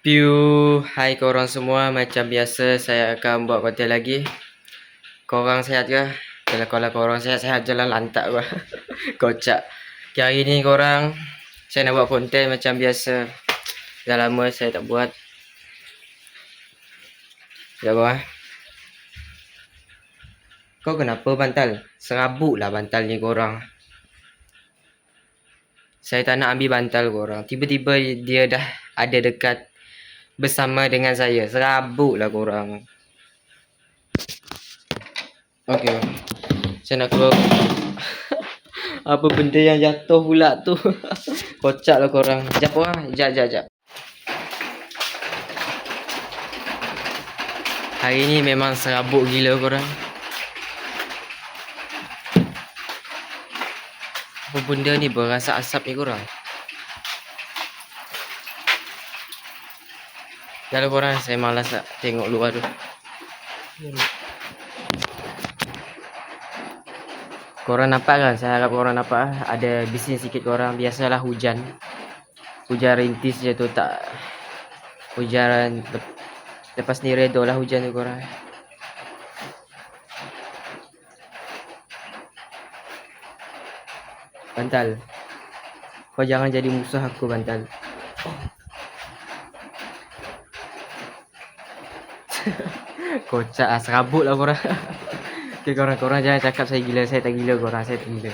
Piu, hai korang semua. Macam biasa saya akan buat konten lagi. Korang sihat ke? Kalau kalau korang sihat-sihat je lah lantak gua. Kocak. Okay, hari ni korang saya nak buat konten macam biasa. Dah lama saya tak buat. Sekejap korang. Kau kenapa bantal? Serabut lah bantal ni korang. Saya tak nak ambil bantal korang. Tiba-tiba dia dah ada dekat bersama dengan saya. Serabut lah korang. Okey. Saya nak keluar. Apa benda yang jatuh pula tu? Kocak lah korang. Sekejap korang. Sekejap, sekejap, sekejap. Hari ni memang serabut gila korang. Apa benda ni berasa asap ni korang? Dah korang, saya malas nak tengok luar tu. Korang nampak kan? Saya harap korang nampak ah. Ada bising sikit korang. Biasalah hujan. Hujan rintis je tu tak... Hujan... lep- Lepas ni redo lah hujan tu korang. Bantal. Kau jangan jadi musuh aku Bantal. Kocak lah, serabut lah korang. Okay korang-korang jangan cakap saya gila. Saya tak gila korang, saya tak gila.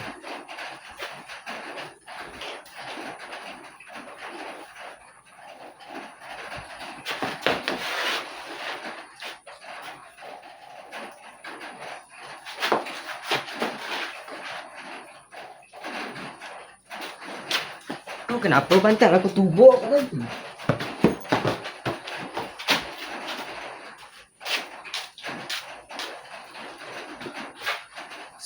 Kenapa bantal aku tubuh kat tadi?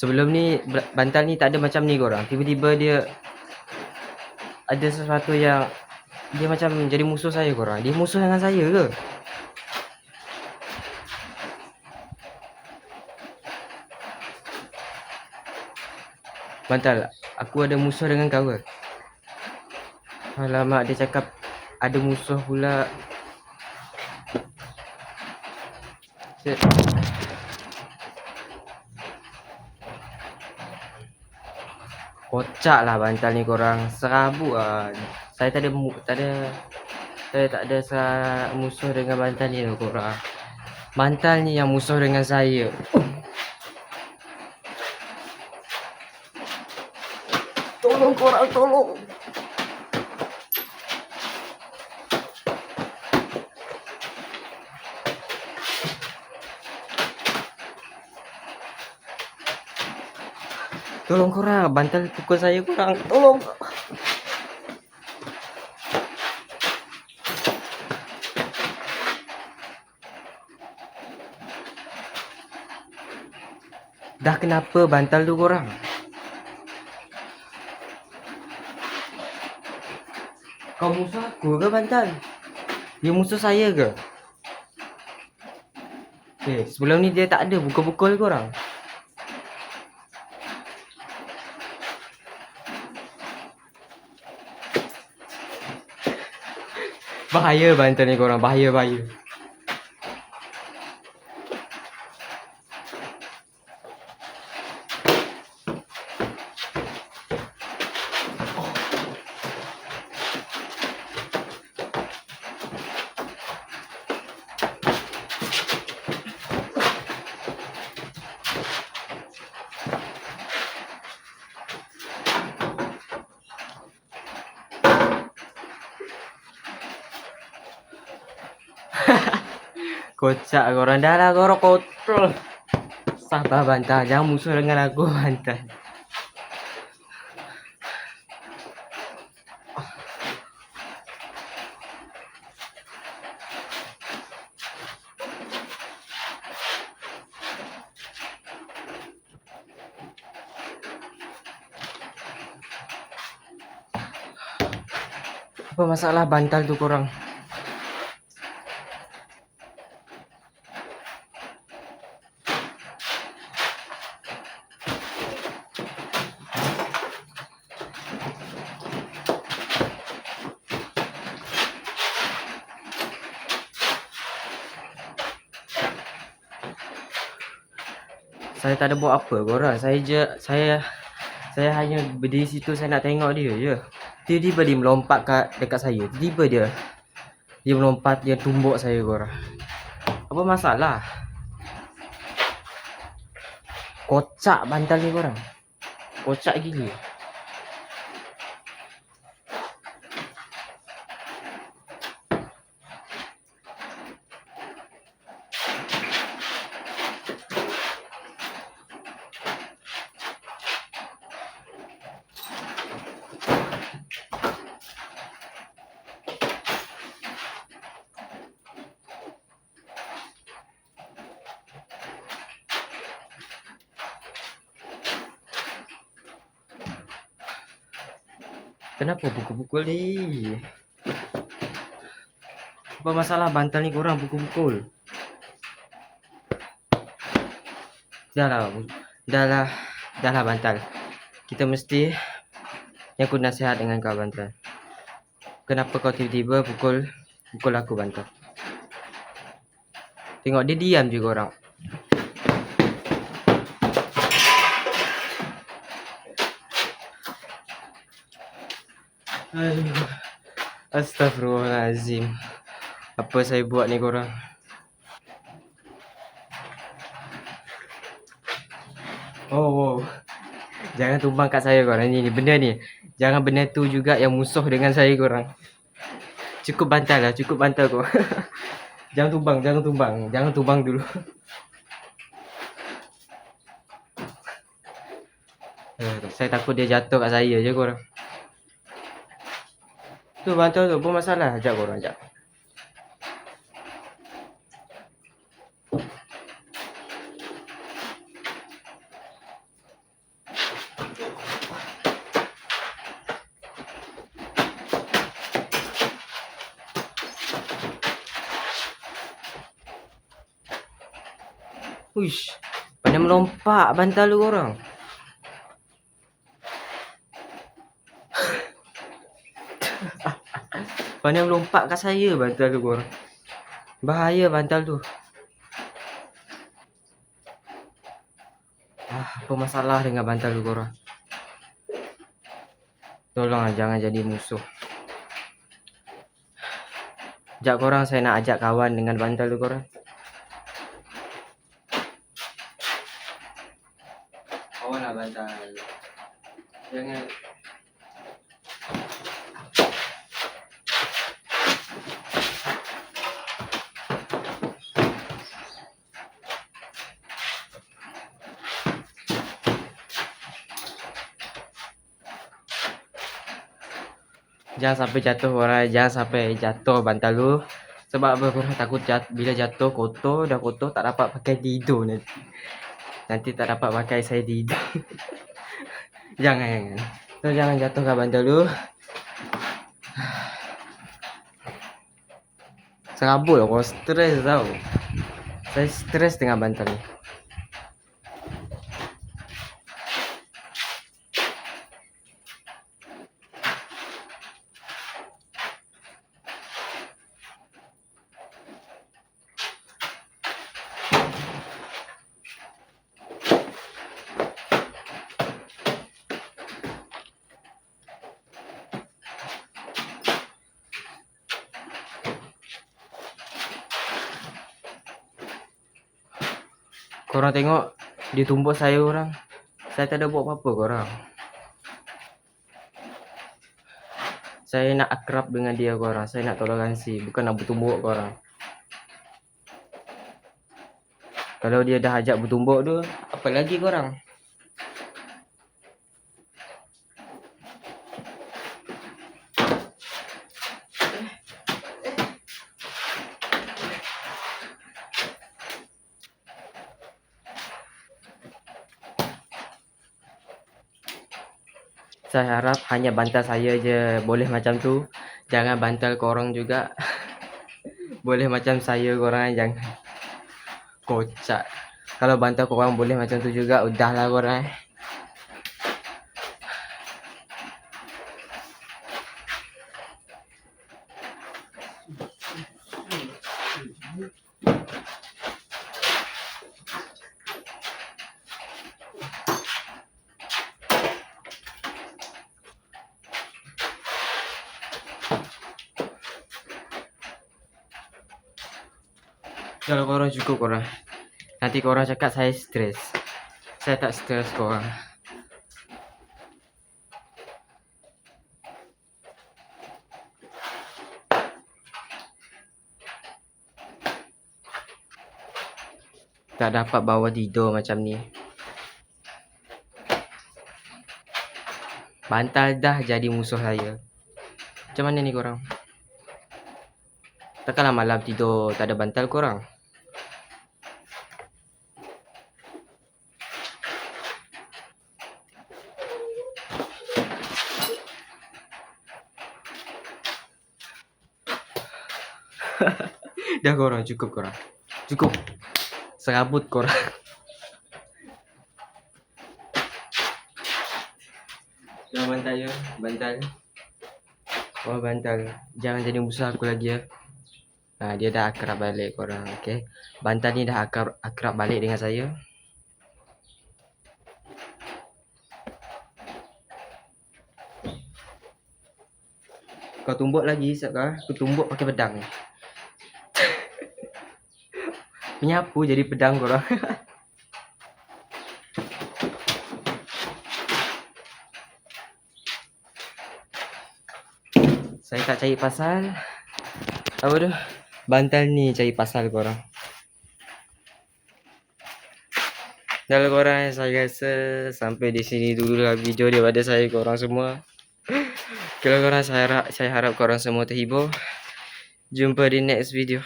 Sebelum ni ba- bantal ni tak ada macam ni korang. Tiba-tiba dia ada sesuatu yang dia macam jadi musuh saya korang. Dia musuh dengan saya ke? Bantal, aku ada musuh dengan kau ke? Alamak, dia cakap ada musuh pula. Shit. Kocak lah bantal ni korang. Serabut lah. Saya tak ada mu tak ada saya tak ada musuh dengan bantal ni tau korang. Bantal ni yang musuh dengan saya. Tolong korang, tolong. Tolong korang, bantal pukul saya korang. Tolong. Dah kenapa bantal tu korang? Kau musuh aku ke bantal? Dia musuh saya ke? Eh, sebelum ni dia tak ada pukul-pukul korang. Bahaya bantal ni korang, bahaya bahaya. Kocak korang dah lah korang kontrol. Sabar bantal, jangan musuh dengan aku bantal. Apa masalah bantal tu korang? Saya tak ada buat apa korang. Saya je saya saya hanya berdiri situ saya nak tengok dia je. Tiba-tiba dia melompat kat dekat saya. Tiba-tiba dia dia melompat dia tumbuk saya korang. Apa masalah? Kocak bantal ni korang. Kocak gila. Kenapa pukul-pukul ni? Apa masalah bantal ni korang pukul-pukul? Dah lah. Dah lah. Bantal. Kita mesti yang aku nasihat dengan kau bantal. Kenapa kau tiba-tiba pukul pukul aku bantal? Tengok dia diam je korang. Aduh. Astagfirullahalazim. Apa saya buat ni korang? Oh, wow. Jangan tumbang kat saya korang ni, ni benda ni. Jangan benda tu juga yang musuh dengan saya korang. Cukup bantal lah, cukup bantal kau. jangan tumbang, jangan tumbang. Jangan tumbang dulu. Eh, saya takut dia jatuh kat saya je korang. Tu bantal tu pun masalah. Ajak korang, ajak. Uish. Pandai melompat bantal lu korang. Pandai melompat kat saya bantal tu korang. Bahaya bantal tu. Ah, apa masalah dengan bantal tu korang? Tolonglah jangan jadi musuh. Sekejap korang saya nak ajak kawan dengan bantal tu korang. Kawan lah bantal. Jangan Jangan sampai jatuh orang, jangan sampai jatuh bantal lu. Sebab apa korang takut jat, bila jatuh kotor, dah kotor tak dapat pakai tidur nanti. Nanti tak dapat pakai saya tidur. jangan, jangan. So, jangan jatuh kat bantal lu. Serabut aku stres tau. Saya stres dengan bantal ni. Korang tengok dia tumbuk saya orang. Saya tak ada buat apa-apa korang. Saya nak akrab dengan dia korang. Saya nak toleransi, bukan nak bertumbuk korang. Kalau dia dah ajak bertumbuk tu, apa lagi korang? Saya harap hanya bantal saya je boleh macam tu. Jangan bantal korang juga. boleh macam saya korang jangan. Kocak. Kalau bantal korang boleh macam tu juga, udahlah korang. Eh. Kalau korang cukup korang. Nanti korang cakap saya stres. Saya tak stres korang. Tak dapat bawa tidur macam ni. Bantal dah jadi musuh saya. Macam mana ni korang? Takkanlah malam tidur tak ada bantal korang? dah korang, cukup korang. Cukup. Serabut korang. Dah bantal ya, bantal. Oh bantal. Jangan jadi musuh aku lagi ya. Ha, dia dah akrab balik korang, okey. Bantal ni dah akrab akrab balik dengan saya. Kau tumbuk lagi siap kau? Aku tumbuk pakai pedang ni. Menyapu jadi pedang korang. Saya tak cari pasal. Apa tu? Bantal ni cari pasal korang. Kalau korang saya rasa sampai di sini dululah video daripada saya korang semua. Kalau korang saya harap saya harap korang semua terhibur. Jumpa di next video.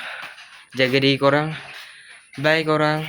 Jaga diri korang. Bye korang.